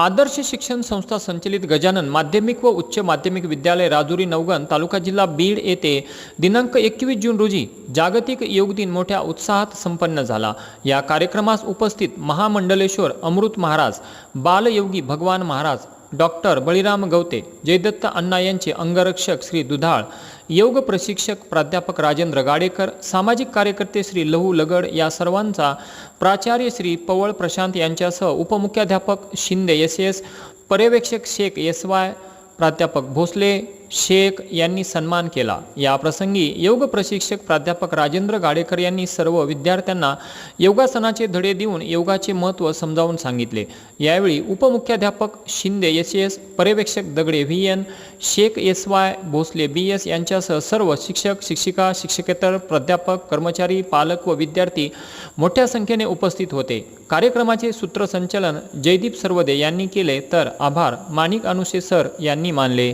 आदर्श शिक्षण संस्था संचलित गजानन माध्यमिक व उच्च माध्यमिक विद्यालय राजुरी नवगण तालुका जिल्हा बीड येथे दिनांक एकवीस जून रोजी जागतिक योग दिन मोठ्या उत्साहात संपन्न झाला. या कार्यक्रमास उपस्थित महामंडलेश्वर अमृत महाराज बालयोगी भगवान महाराज डॉक्टर बळीराम गवते जयदत्त अण्णा यांचे अंगरक्षक श्री दुधाळ योग प्रशिक्षक प्राध्यापक राजेंद्र गाडेकर सामाजिक कार्यकर्ते श्री लहू लगड या सर्वांचा प्राचार्य श्री पवळ प्रशांत यांच्यासह उपमुख्याध्यापक शिंदे एस एस पर्यवेक्षक शेख एस वाय प्राध्यापक भोसले शेख यांनी सन्मान केला. या प्रसंगी योग प्रशिक्षक प्राध्यापक राजेंद्र गाडेकर यांनी सर्व विद्यार्थ्यांना योगासनाचे धडे देऊन योगाचे महत्त्व समजावून सांगितले. यावेळी उपमुख्याध्यापक शिंदे एस एस पर्यवेक्षक Dagde V N Shaikh S Y Bhosale B S यांच्यासह सर्व शिक्षक शिक्षिका शिक्षकेतर प्राध्यापक कर्मचारी पालक व विद्यार्थी मोठ्या संख्येने उपस्थित होते. कार्यक्रमाचे सूत्रसंचलन जयदीप सर्वदे यांनी केले तर आभार माणिक अनुशे सर यांनी मानले.